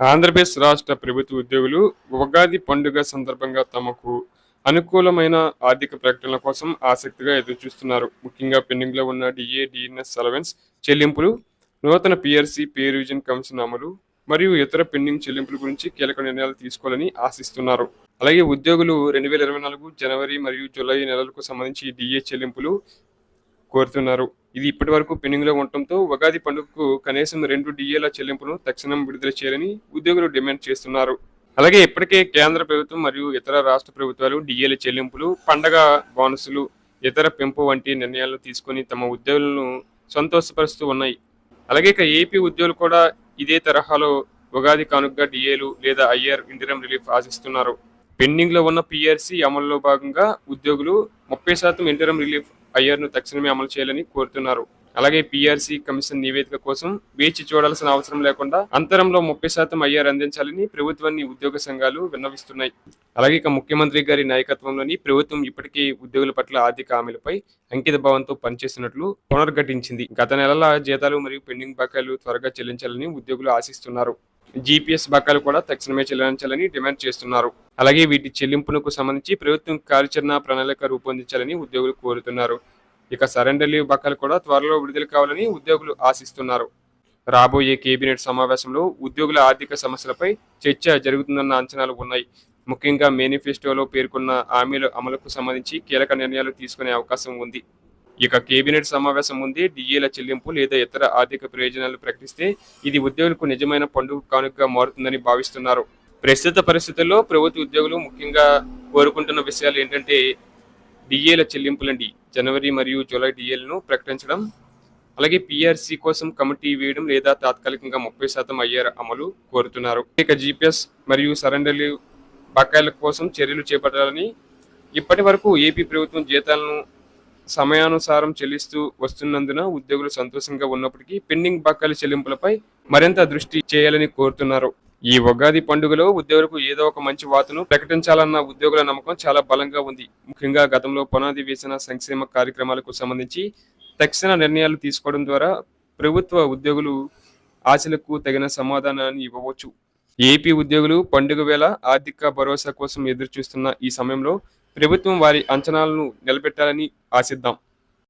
ఆంధ్రప్రదేశ్ రాష్ట్ర ప్రభుత్వ ఉద్యోగులు ఉగాది పండుగ సందర్భంగా తమకు అనుకూలమైన ఆర్థిక ప్రకటనల కోసం ఆసక్తిగా ఎదురుచూస్తున్నారు. ముఖ్యంగా పెండింగ్లో ఉన్న డిఏ డిఎన్ఎస్ అలవెన్స్ చెల్లింపులు నూతన పిఆర్సీ పే రివిజన్ కమిషన్ అమలు మరియు ఇతర పెండింగ్ చెల్లింపుల గురించి కీలక నిర్ణయాలు తీసుకోవాలని ఆశిస్తున్నారు. అలాగే ఉద్యోగులు రెండు వేల ఇరవై నాలుగు జనవరి మరియు జూలై నెలలకు సంబంధించి డిఏ చెల్లింపులు కోరుతున్నారు. ఇది ఇప్పటి వరకు పెండింగ్లో ఉండటంతో ఉగాది పండుగకు కనీసం రెండు డిఏల చెల్లింపును తక్షణం విడుదల చేయాలని ఉద్యోగులు డిమాండ్ చేస్తున్నారు. అలాగే ఇప్పటికే కేంద్ర ప్రభుత్వం మరియు ఇతర రాష్ట్ర ప్రభుత్వాలు డిఏల చెల్లింపులు పండగ బోనసులు ఇతర పెంపు వంటి నిర్ణయాలను తీసుకొని తమ ఉద్యోగులను సంతోషపరుస్తూ ఉన్నాయి. అలాగే ఇక ఏపీ ఉద్యోగులు కూడా ఇదే తరహాలో ఉగాది కానుకగా డిఏలు లేదా ఐఆర్ ఇంటరం రిలీఫ్ ఆశిస్తున్నారు. పెండింగ్లో ఉన్న పిఆర్సీ అమలులో భాగంగా ఉద్యోగులు ముప్పై శాతం ఇంటరం రిలీఫ్ ఐఆర్ను తక్షణమే అమలు చేయాలని కోరుతున్నారు. అలాగే పిఆర్సీ కమిషన్ నివేదిక కోసం వేచి చూడాల్సిన అవసరం లేకుండా అంతరంలో ముప్పై శాతం ఐఆర్ అందించాలని ప్రభుత్వాన్ని ఉద్యోగ సంఘాలు విన్నవిస్తున్నాయి. అలాగే ఇక ముఖ్యమంత్రి గారి నాయకత్వంలోని ప్రభుత్వం ఇప్పటికే ఉద్యోగుల పట్ల ఆర్థిక హామీలపై అంకిత భావంతో పనిచేస్తున్నట్లు పునర్ఘటించింది. గత నెలల జీతాలు మరియు పెండింగ్ బకాయిలు త్వరగా చెల్లించాలని ఉద్యోగులు ఆశిస్తున్నారు. జీపీఎస్ బకాయిలు కూడా తక్షణమే చెల్లించాలని డిమాండ్ చేస్తున్నారు. అలాగే వీటి చెల్లింపునకు సంబంధించి ప్రభుత్వం కార్యాచరణ ప్రణాళిక రూపొందించాలని ఉద్యోగులు కోరుతున్నారు. ఇక సరెండర్ లీవ్ బకాలు కూడా త్వరలో విడుదల కావాలని ఉద్యోగులు ఆశిస్తున్నారు. రాబోయే కేబినెట్ సమావేశంలో ఉద్యోగుల ఆర్థిక సమస్యలపై చర్చ జరుగుతుందన్న అంచనాలు ఉన్నాయి. ముఖ్యంగా మేనిఫెస్టోలో పేర్కొన్న హామీల అమలుకు సంబంధించి కీలక నిర్ణయాలు తీసుకునే అవకాశం ఉంది. ఇక కేబినెట్ సమావేశం ముందే డిఏల చెల్లింపు లేదా ఇతర ఆర్థిక ప్రయోజనాలు ప్రకటిస్తే ఇది ఉద్యోగులకు నిజమైన పండుగ కానుకగా మారుతుందని భావిస్తున్నారు. ప్రస్తుత పరిస్థితుల్లో ప్రభుత్వ ఉద్యోగులు ముఖ్యంగా కోరుకుంటున్న విషయాలు ఏంటంటే డిఏల చెల్లింపులండి. జనవరి మరియు జూలై డిఏలను ప్రకటించడం అలాగే పిఆర్సీ కోసం కమిటీ వేయడం లేదా తాత్కాలికంగా ముప్పై శాతం అయ్యారు అమలు కోరుతున్నారు. ఇక జీపీఎస్ మరియు సరెండర్లు బకాయిల కోసం చర్యలు చేపట్టాలని ఇప్పటి వరకు ఏపీ ప్రభుత్వం జీతాలను సమయానుసారం చెల్లిస్తూ వస్తున్నందున ఉద్యోగులు సంతోషంగా ఉన్నప్పటికీ పెండింగ్ బకాయిల చెల్లింపులపై మరింత దృష్టి చేయాలని కోరుతున్నారు. ఈ ఉగాది పండుగలో ఉద్యోగులకు ఏదో ఒక మంచి వార్తను ప్రకటించాలన్న ఉద్యోగుల నమ్మకం చాలా బలంగా ఉంది. ముఖ్యంగా గతంలో పునాది వేసిన సంక్షేమ కార్యక్రమాలకు సంబంధించి తక్షణ నిర్ణయాలు తీసుకోవడం ద్వారా ప్రభుత్వ ఉద్యోగులు ఆశలకు తగిన సమాధానాన్ని ఇవ్వవచ్చు. ఏపీ ఉద్యోగులు పండుగ వేళ ఆర్థిక భరోసా కోసం ఎదురు చూస్తున్న ఈ సమయంలో ప్రభుత్వం వారి అంచనాలను నిలబెట్టాలని ఆశిద్దాం.